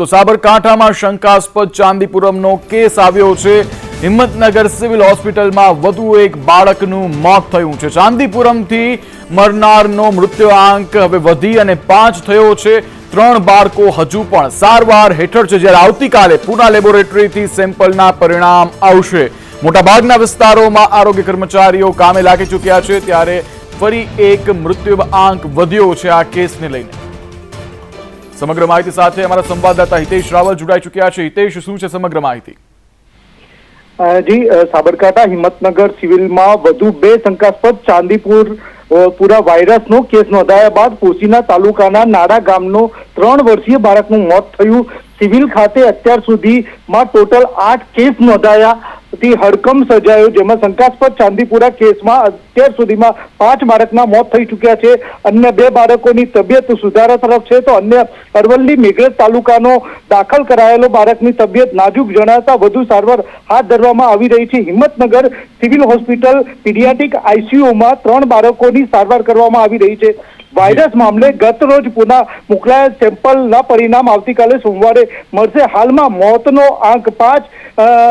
તો સાબરકાંઠામાં શંકાસ્પદ ચાંદીપુરમનો કેસ આવ્યો છે. હિંમતનગર સિવિલ હોસ્પિટલમાં વધુ એક બાળકનું મોત થયું છે. ચાંદીપુરમથી મરનારનો મૃત્યુઆંક હવે વધી અને પાંચ થયો છે. ત્રણ બાળકો હજુ પણ સારવાર હેઠળ છે. જ્યારે આવતીકાલે પુના લેબોરેટરીથી સેમ્પલના પરિણામ આવશે. મોટાભાગના વિસ્તારોમાં આરોગ્ય કર્મચારીઓ કામે લાગી ચૂક્યા છે. ત્યારે ફરી એક મૃત્યુ આંક વધ્યો છે આ કેસને લઈને. સમગ્ર માહિતી સાથે અમારા સંવાદદાતા હિતેશ રાવલ જોડાઈ ચૂક્યા છે. હિતેશ, શું છે સમગ્ર માહિતી? જી સાબરકાંઠા હિંમતનગર સિવિલમાં વધુ બે શંકાસ્પદ ચાંદીપુર પૂરા વાયરસનો કેસ નોંધાયા બાદ પોશીના તાલુકાના નાડા ગામનો ત્રણ વર્ષીય બાળકનું મોત થયું. સિવિલ ખાતે અત્યાર સુધીમાં ટોટલ આઠ કેસ નોંધાયા. થી હડકમ સર્જાયો, જેમાં શંકાસ્પદ ચાંદીપુરા કેસમાં અત્યાર સુધીમાં પાંચ બાળકના મોત થઈ ચૂક્યા છે. અન્ય બે બાળકોની તબિયત સુધારા તરફ છે, તો અન્ય અરવલ્લી મેઘરજ તાલુકાનો દાખલ કરાયેલો બાળકની તબિયત નાજુક જણાતા વધુ સારવાર હાથ ધરવામાં આવી રહી છે. હિંમતનગર સિવિલ હોસ્પિટલ પીડિયાટિક આઈસીયુમાં ત્રણ બાળકોની સારવાર કરવામાં આવી રહી છે. વાયરસ મામલે ગત રોજ પુના મોકલાયેલ સેમ્પલના પરિણામ આવતીકાલે સોમવારે મળશે. હાલમાં મોતનો આંક પાંચ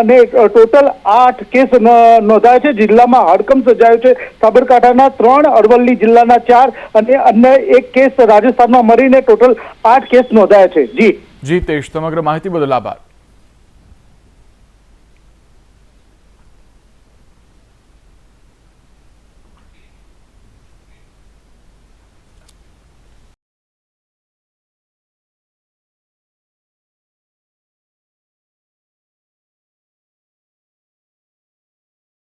ને ટોટલ આઠ કેસ નોંધાયા છે. જિલ્લામાં હડકમ સર્જાયો છે. સાબરકાંઠાના ત્રણ, અરવલ્લી જિલ્લાના ચાર અને અન્ય એક કેસ રાજસ્થાનમાં મળીને ટોટલ આઠ કેસ નોંધાયા છે. જી. જી હિતેશ સમગ્ર માહિતી બદલ આભાર.